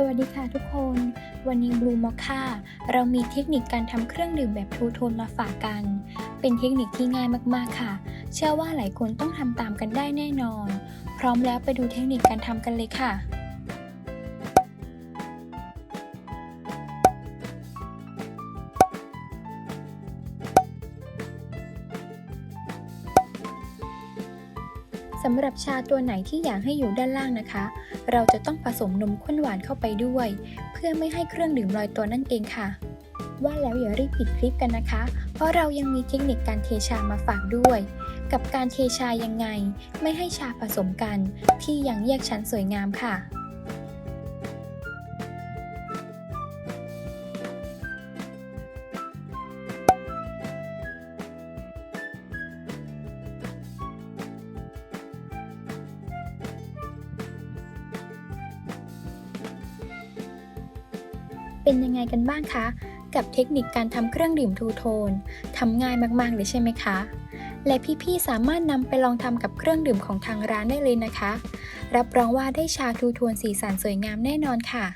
สวัสดีค่ะทุกคน วันนี้ Blue Mocha เรามีเทคนิคการทำเครื่องดื่มแบบทูโทนมาฝากกัน เป็นเทคนิคที่ง่ายมากๆค่ะ เชื่อว่าหลายคนต้องทำตามกันได้แน่นอน พร้อมแล้วไปดูเทคนิคการทำกันเลยค่ะ สำหรับชาตัวไหนที่อยากให้อยู่ด้านล่างนะคะ เราจะต้องผสมนมข้นหวานเข้าไปด้วย เพื่อไม่ให้เครื่องดื่มลอยตัวนั่นเองค่ะ ว่าแล้วอย่ารีบปิดคลิปกันนะคะ เพราะเรายังมีเทคนิคการเทชามาฝากด้วย กับการเทชายังไง ไม่ให้ชาผสมกัน ที่ยังแยกชั้นสวยงามค่ะ เป็นยังไงกันบ้างคะ กับเทคนิคการทำเครื่องดื่มทูโทนทำง่ายมากๆเลยใช่ไหมคะ และพี่ๆสามารถนำไปลองทำกับเครื่องดื่มของทางร้านได้เลยนะคะ รับรองว่าได้ชาทูโทนสีสันสวยงามแน่นอนค่ะ